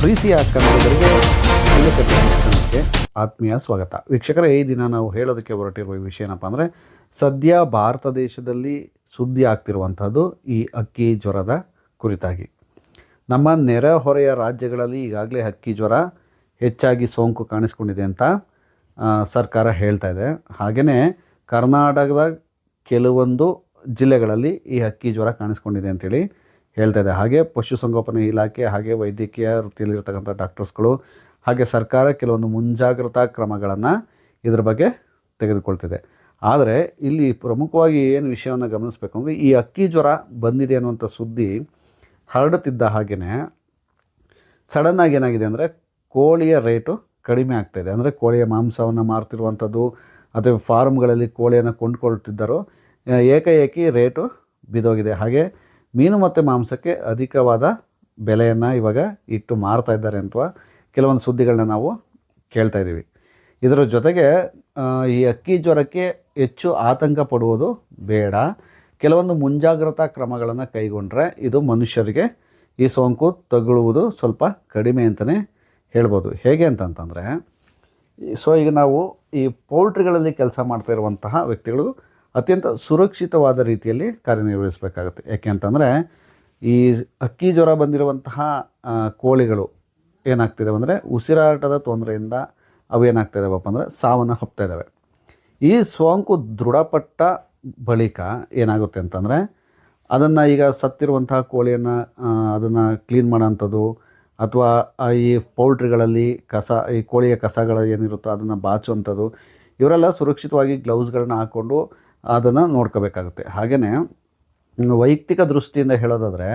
ಪ್ರೀತಿಯ ಕನ್ನಡಿಗರಿಗೆ ಆತ್ಮೀಯ ಸ್ವಾಗತ. ವೀಕ್ಷಕರೇ, ಈ ದಿನ ನಾವು ಹೇಳೋದಕ್ಕೆ ಹೊರಟಿರುವ ವಿಷಯ ಏನಪ್ಪ ಅಂದರೆ, ಸದ್ಯ ಭಾರತ ದೇಶದಲ್ಲಿ ಸುದ್ದಿ ಆಗ್ತಿರುವಂಥದ್ದು ಈ ಅಕ್ಕಿ ಜ್ವರದ ಕುರಿತಾಗಿ. ನಮ್ಮ ನೆರೆಹೊರೆಯ ರಾಜ್ಯಗಳಲ್ಲಿ ಈಗಾಗಲೇ ಅಕ್ಕಿ ಜ್ವರ ಹೆಚ್ಚಾಗಿ ಸೋಂಕು ಕಾಣಿಸ್ಕೊಂಡಿದೆ ಅಂತ ಸರ್ಕಾರ ಹೇಳ್ತಾ ಇದೆ. ಹಾಗೆಯೇ ಕರ್ನಾಟಕದ ಕೆಲವೊಂದು ಜಿಲ್ಲೆಗಳಲ್ಲಿ ಈ ಅಕ್ಕಿ ಜ್ವರ ಕಾಣಿಸ್ಕೊಂಡಿದೆ ಅಂತೇಳಿ ಹೇಳ್ತಾ ಇದೆ. ಹಾಗೆ ಪಶುಸಂಗೋಪನೆ ಇಲಾಖೆ ಹಾಗೆ ವೈದ್ಯಕೀಯ ವೃತ್ತಿಯಲ್ಲಿರ್ತಕ್ಕಂಥ ಡಾಕ್ಟರ್ಸ್ಗಳು ಹಾಗೆ ಸರ್ಕಾರ ಕೆಲವೊಂದು ಮುಂಜಾಗ್ರತಾ ಕ್ರಮಗಳನ್ನು ಇದ್ರ ಬಗ್ಗೆ ತೆಗೆದುಕೊಳ್ತಿದೆ. ಆದರೆ ಇಲ್ಲಿ ಪ್ರಮುಖವಾಗಿ ಏನು ವಿಷಯವನ್ನು ಗಮನಿಸಬೇಕು ಅಂದರೆ ಈ ಅಕ್ಕಿ ಜ್ವರ ಬಂದಿದೆ ಅನ್ನುವಂಥ ಸುದ್ದಿ ಹರಡುತ್ತಿದ್ದ ಹಾಗೆಯೇ ಸಡನ್ನಾಗಿ ಏನಾಗಿದೆ ಅಂದರೆ ಕೋಳಿಯ ರೇಟು ಕಡಿಮೆ ಆಗ್ತಾಯಿದೆ ಅಂದರೆ ಕೋಳಿಯ ಮಾಂಸವನ್ನು ಮಾರ್ತಿರುವಂಥದ್ದು ಅಥವಾ ಫಾರ್ಮ್ಗಳಲ್ಲಿ ಕೋಳಿಯನ್ನು ಕೊಂಡುಕೊಳ್ತಿದ್ದರು ಏಕಾಏಕಿ ರೇಟು ಬಿದ್ದೋಗಿದೆ ಹಾಗೆ ಮೀನು ಮತ್ತು ಮಾಂಸಕ್ಕೆ ಅಧಿಕವಾದ ಬೆಲೆಯನ್ನು ಇವಾಗ ಇಟ್ಟು ಮಾರ್ತಾ ಇದ್ದಾರೆ ಅಂತ ಕೆಲವೊಂದು ಸುದ್ದಿಗಳನ್ನ ನಾವು ಕೇಳ್ತಾ ಇದ್ದೀವಿ. ಇದರ ಜೊತೆಗೆ ಈ ಅಕ್ಕಿ ಜ್ವರಕ್ಕೆ ಹೆಚ್ಚು ಆತಂಕ ಪಡುವುದು ಬೇಡ. ಕೆಲವೊಂದು ಮುಂಜಾಗ್ರತಾ ಕ್ರಮಗಳನ್ನು ಕೈಗೊಂಡ್ರೆ ಇದು ಮನುಷ್ಯರಿಗೆ ಈ ಸೋಂಕು ತಗುಳುವುದು ಸ್ವಲ್ಪ ಕಡಿಮೆ ಅಂತಲೇ ಹೇಳ್ಬೋದು. ಹೇಗೆ ಅಂತಂತಂದರೆ ಸೊ ಈಗ ನಾವು ಈ ಪೌಲ್ಟ್ರಿಗಳಲ್ಲಿ ಕೆಲಸ ಮಾಡ್ತಾ ಇರುವಂತಹ ವ್ಯಕ್ತಿಗಳು ಅತ್ಯಂತ ಸುರಕ್ಷಿತವಾದ ರೀತಿಯಲ್ಲಿ ಕಾರ್ಯನಿರ್ವಹಿಸಬೇಕಾಗುತ್ತೆ. ಯಾಕೆ ಅಂತಂದರೆ ಈ ಅಕ್ಕಿ ಜ್ವರ ಬಂದಿರುವಂತಹ ಕೋಳಿಗಳು ಏನಾಗ್ತಿದೆ ಅಂದರೆ ಉಸಿರಾಟದ ತೊಂದರೆಯಿಂದ ಅವು ಏನಾಗ್ತಿದ್ದಾವಪ್ಪ ಅಂದರೆ ಸಾವನ್ನು ಹೊಪ್ತಾ ಇದ್ದಾವೆ ಈ ಸೋಂಕು ದೃಢಪಟ್ಟ ಬಳಿಕ ಏನಾಗುತ್ತೆ ಅಂತಂದರೆ ಅದನ್ನು ಈಗ ಸತ್ತಿರುವಂತಹ ಕೋಳಿಯನ್ನು ಅದನ್ನು ಕ್ಲೀನ್ ಮಾಡೋಂಥದ್ದು ಅಥವಾ ಈ ಪೌಲ್ಟ್ರಿಗಳಲ್ಲಿ ಕಸ, ಈ ಕೋಳಿಯ ಕಸಗಳು ಏನಿರುತ್ತೋ ಅದನ್ನು ಬಾಚುವಂಥದ್ದು, ಇವರೆಲ್ಲ ಸುರಕ್ಷಿತವಾಗಿ ಗ್ಲೌಸ್ಗಳನ್ನ ಹಾಕ್ಕೊಂಡು ಅದನ್ನು ನೋಡ್ಕೋಬೇಕಾಗುತ್ತೆ. ಹಾಗೆಯೇ ವೈಯಕ್ತಿಕ ದೃಷ್ಟಿಯಿಂದ ಹೇಳೋದಾದರೆ,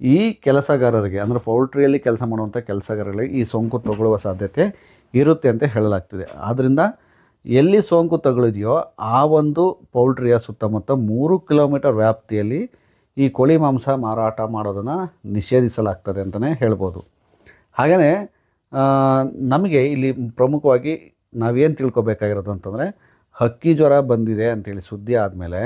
ಈ ಕೆಲಸಗಾರರಿಗೆ, ಅಂದರೆ ಪೌಲ್ಟ್ರಿಯಲ್ಲಿ ಕೆಲಸ ಮಾಡುವಂಥ ಕೆಲಸಗಾರರಿಗೆ ಈ ಸೋಂಕು ತಗೊಳ್ಳುವ ಸಾಧ್ಯತೆ ಇರುತ್ತೆ ಅಂತ ಹೇಳಲಾಗ್ತಿದೆ. ಆದ್ದರಿಂದ ಎಲ್ಲಿ ಸೋಂಕು ತಗೊಳಿದೆಯೋ ಆ ಒಂದು ಪೌಲ್ಟ್ರಿಯ ಸುತ್ತಮುತ್ತ ಮೂರು ಕಿಲೋಮೀಟರ್ ವ್ಯಾಪ್ತಿಯಲ್ಲಿ ಈ ಕೋಳಿ ಮಾಂಸ ಮಾರಾಟ ಮಾಡೋದನ್ನು ನಿಷೇಧಿಸಲಾಗ್ತದೆ ಅಂತಲೇ ಹೇಳ್ಬೋದು. ಹಾಗೆಯೇ ನಮಗೆ ಇಲ್ಲಿ ಪ್ರಮುಖವಾಗಿ ನಾವೇನು ತಿಳ್ಕೊಬೇಕಾಗಿರೋದು ಅಂತಂದರೆ ಹಕ್ಕಿ ಜ್ವರ ಬಂದಿದೆ ಅಂತೇಳಿ ಸುದ್ದಿ ಆದಮೇಲೆ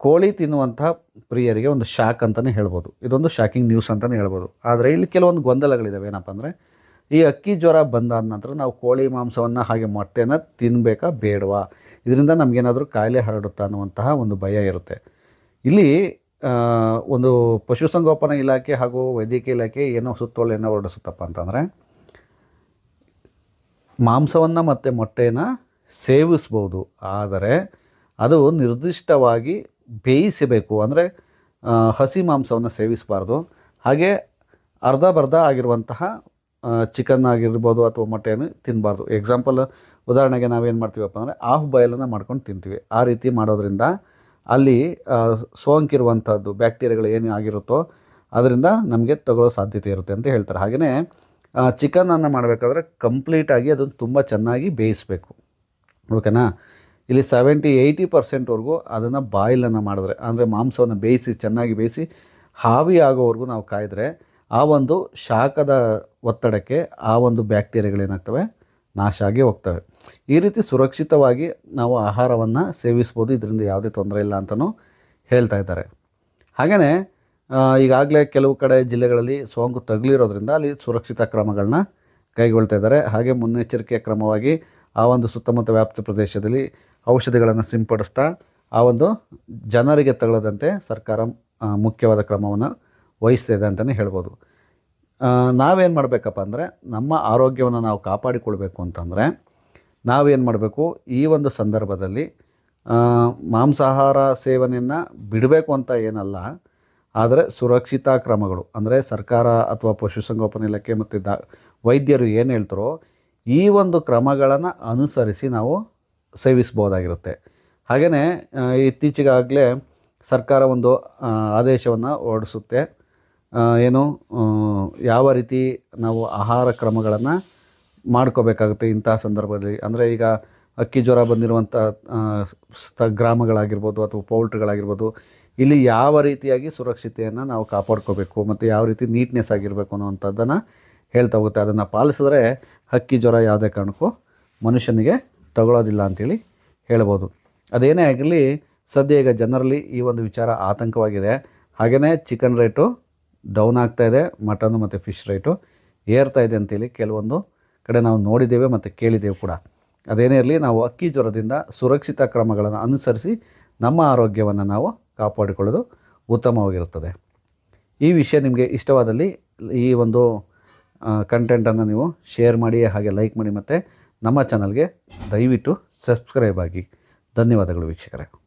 ಕೋಳಿ ತಿನ್ನುವಂಥ ಪ್ರಿಯರಿಗೆ ಒಂದು ಶಾಕ್ ಅಂತಲೇ ಹೇಳ್ಬೋದು. ಇದೊಂದು ಶಾಕಿಂಗ್ ನ್ಯೂಸ್ ಅಂತಲೇ ಹೇಳ್ಬೋದು. ಆದರೆ ಇಲ್ಲಿ ಕೆಲವೊಂದು ಗೊಂದಲಗಳಿದ್ದಾವೆ ಏನಪ್ಪ ಅಂದರೆ ಈ ಅಕ್ಕಿ ಜ್ವರ ಬಂದಾದ ನಂತರ ನಾವು ಕೋಳಿ ಮಾಂಸವನ್ನು ಹಾಗೆ ಮೊಟ್ಟೆನ ತಿನ್ನಬೇಕಾ ಬೇಡವಾ? ಇದರಿಂದ ನಮಗೇನಾದರೂ ಕಾಯಿಲೆ ಹರಡುತ್ತಾ ಅನ್ನುವಂತಹ ಒಂದು ಭಯ ಇರುತ್ತೆ. ಇಲ್ಲಿ ಒಂದು ಪಶುಸಂಗೋಪನಾ ಇಲಾಖೆ ಹಾಗೂ ವೈದ್ಯಕೀಯ ಇಲಾಖೆ ಏನೋ ಸುತ್ತೋಲೆಯನ್ನು ಹೊರಡಿಸುತ್ತಪ್ಪ ಅಂತಂದರೆ ಮಾಂಸವನ್ನು ಮತ್ತು ಮೊಟ್ಟೆಯನ್ನು ಸೇವಿಸ್ಬೋದು. ಆದರೆ ಅದು ನಿರ್ದಿಷ್ಟವಾಗಿ ಬೇಯಿಸಬೇಕು. ಅಂದರೆ ಹಸಿ ಮಾಂಸವನ್ನು ಸೇವಿಸಬಾರ್ದು. ಹಾಗೆ ಅರ್ಧ ಬರ್ಧ ಆಗಿರುವಂತಹ ಚಿಕನ್ ಆಗಿರ್ಬೋದು ಅಥವಾ ಮೊಟ್ಟೆಯನ್ನು ತಿನ್ನಬಾರ್ದು ಎಕ್ಸಾಂಪಲ್ ಉದಾಹರಣೆಗೆ ನಾವೇನು ಮಾಡ್ತೀವಪ್ಪ ಅಂದರೆ ಆಫ್ ಬಾಯಲನ್ನು ಮಾಡ್ಕೊಂಡು ತಿಂತೀವಿ. ಆ ರೀತಿ ಮಾಡೋದ್ರಿಂದ ಅಲ್ಲಿ ಸೋಂಕಿರುವಂಥದ್ದು ಬ್ಯಾಕ್ಟೀರಿಯಾಗಳು ಏನು ಆಗಿರುತ್ತೋ, ಅದರಿಂದ ನಮಗೆ ತಗೊಳ್ಳೋ ಸಾಧ್ಯತೆ ಇರುತ್ತೆ ಅಂತ ಹೇಳ್ತಾರೆ. ಹಾಗೆಯೇ ಚಿಕನನ್ನು ಮಾಡಬೇಕಾದ್ರೆ ಕಂಪ್ಲೀಟಾಗಿ ಅದನ್ನು ತುಂಬ ಚೆನ್ನಾಗಿ ಬೇಯಿಸಬೇಕು. ಓಕೆನಾ? ಇಲ್ಲಿ ಸೆವೆಂಟಿ ಏಯ್ಟಿ ಪರ್ಸೆಂಟ್ವರೆಗೂ ಅದನ್ನು ಬಾಯ್ಲನ್ನು ಮಾಡಿದ್ರೆ, ಅಂದರೆ ಮಾಂಸವನ್ನು ಬೇಯಿಸಿ, ಚೆನ್ನಾಗಿ ಬೇಯಿಸಿ, ಹಾವಿ ಆಗೋವರೆಗೂ ನಾವು ಕಾಯಿದ್ರೆ, ಆ ಒಂದು ಶಾಖದ ಒತ್ತಡಕ್ಕೆ ಆ ಒಂದು ಬ್ಯಾಕ್ಟೀರಿಯಾಗಳೇನಾಗ್ತವೆ ನಾಶ ಆಗಿ ಹೋಗ್ತವೆ. ಈ ರೀತಿ ಸುರಕ್ಷಿತವಾಗಿ ನಾವು ಆಹಾರವನ್ನು ಸೇವಿಸ್ಬೋದು. ಇದರಿಂದ ಯಾವುದೇ ತೊಂದರೆ ಇಲ್ಲ ಅಂತಲೂ ಹೇಳ್ತಾ ಇದ್ದಾರೆ. ಹಾಗೆಯೇ ಈಗಾಗಲೇ ಕೆಲವು ಕಡೆ ಜಿಲ್ಲೆಗಳಲ್ಲಿ ಸೋಂಕು ತಗುಲಿರೋದ್ರಿಂದ ಅಲ್ಲಿ ಸುರಕ್ಷಿತ ಕ್ರಮಗಳನ್ನ ಕೈಗೊಳ್ತಾ ಇದ್ದಾರೆ. ಹಾಗೆ ಮುನ್ನೆಚ್ಚರಿಕೆಯ ಕ್ರಮವಾಗಿ ಆ ಒಂದು ಸುತ್ತಮುತ್ತ ವ್ಯಾಪ್ತಿ ಪ್ರದೇಶದಲ್ಲಿ ಔಷಧಿಗಳನ್ನು ಸಿಂಪಡಿಸ್ತಾ ಆ ಒಂದು ಜನರಿಗೆ ತಗೊಳ್ಳದಂತೆ ಸರ್ಕಾರ ಮುಖ್ಯವಾದ ಕ್ರಮವನ್ನು ವಹಿಸ್ತಿದೆ ಅಂತಲೇ ಹೇಳ್ಬೋದು. ನಾವೇನು ಮಾಡಬೇಕಪ್ಪ ಅಂದರೆ ನಮ್ಮ ಆರೋಗ್ಯವನ್ನು ನಾವು ಕಾಪಾಡಿಕೊಳ್ಬೇಕು ಅಂತಂದರೆ ನಾವೇನು ಮಾಡಬೇಕು? ಈ ಒಂದು ಸಂದರ್ಭದಲ್ಲಿ ಮಾಂಸಾಹಾರ ಸೇವನೆಯನ್ನು ಬಿಡಬೇಕು ಅಂತ ಏನಲ್ಲ, ಆದರೆ ಸುರಕ್ಷಿತ ಕ್ರಮಗಳು. ಅಂದರೆ ಸರ್ಕಾರ ಅಥವಾ ಪಶುಸಂಗೋಪನೆ ಇಲಾಖೆ ಮತ್ತು ದಾ, ವೈದ್ಯರು ಏನು ಹೇಳ್ತಾರೋ ಈ ಒಂದು ಕ್ರಮಗಳನ್ನು ಅನುಸರಿಸಿ ನಾವು ಸೇವಿಸ್ಬೋದಾಗಿರುತ್ತೆ ಹಾಗೆಯೇ ಇತ್ತೀಚೆಗಾಗಲೇ ಸರ್ಕಾರ ಒಂದು ಆದೇಶವನ್ನು ಹೊರಡಿಸುತ್ತೆ. ಏನು ಯಾವ ರೀತಿ ನಾವು ಆಹಾರ ಕ್ರಮಗಳನ್ನು ಮಾಡ್ಕೋಬೇಕಾಗುತ್ತೆ ಇಂತಹ ಸಂದರ್ಭದಲ್ಲಿ? ಅಂದರೆ ಈಗ ಅಕ್ಕಿ ಜ್ವರ ಬಂದಿರುವಂಥ ಸ್ತ ಗ್ರಾಮಗಳಾಗಿರ್ಬೋದು ಅಥವಾ ಪೌಲ್ಟ್ರಿಗಳಾಗಿರ್ಬೋದು, ಇಲ್ಲಿ ಯಾವ ರೀತಿಯಾಗಿ ಸುರಕ್ಷತೆಯನ್ನು ನಾವು ಕಾಪಾಡ್ಕೋಬೇಕು ಮತ್ತು ಯಾವ ರೀತಿ ನೀಟ್ನೆಸ್ ಆಗಿರಬೇಕು ಅನ್ನುವಂಥದ್ದನ್ನು ಹೇಳ್ತಾ ಹೋಗುತ್ತೆ. ಅದನ್ನು ಪಾಲಿಸಿದ್ರೆ ಹಕ್ಕಿ ಜ್ವರ ಯಾವುದೇ ಕಾರಣಕ್ಕೂ ಮನುಷ್ಯನಿಗೆ ತಗೊಳ್ಳೋದಿಲ್ಲ ಅಂಥೇಳಿ ಹೇಳ್ಬೋದು. ಅದೇನೇ ಆಗಲಿ ಸದ್ಯ ಈಗ ಜನರಲ್ಲಿ ಈ ಒಂದು ವಿಚಾರ ಆತಂಕವಾಗಿದೆ. ಹಾಗೆಯೇ ಚಿಕನ್ ರೇಟು ಡೌನ್ ಆಗ್ತಾ ಇದೆ ಮಟನ್ ಮತ್ತು ಫಿಶ್ ರೇಟು ಏರ್ತಾ ಇದೆ ಅಂತೇಳಿ ಕೆಲವೊಂದು ಕಡೆ ನಾವು ನೋಡಿದ್ದೇವೆ ಮತ್ತು ಕೇಳಿದ್ದೇವೆ ಕೂಡ. ಅದೇನೇ ಇರಲಿ, ನಾವು ಅಕ್ಕಿ ಜ್ವರದಿಂದ ಸುರಕ್ಷಿತ ಕ್ರಮಗಳನ್ನು ಅನುಸರಿಸಿ ನಮ್ಮ ಆರೋಗ್ಯವನ್ನು ನಾವು ಕಾಪಾಡಿಕೊಳ್ಳೋದು ಉತ್ತಮವಾಗಿರುತ್ತದೆ. ಈ ವಿಷಯ ನಿಮಗೆ ಇಷ್ಟವಾದಲ್ಲಿ ಈ ಒಂದು ಕಂಟೆಂಟನ್ನು ನೀವು ಶೇರ್ ಮಾಡಿ, ಹಾಗೆ ಲೈಕ್ ಮಾಡಿ ಮತ್ತು ನಮ್ಮ ಚಾನಲ್ಗೆ ದಯವಿಟ್ಟು ಸಬ್ಸ್ಕ್ರೈಬ್ ಆಗಿ. ಧನ್ಯವಾದಗಳು ವೀಕ್ಷಕರೇ.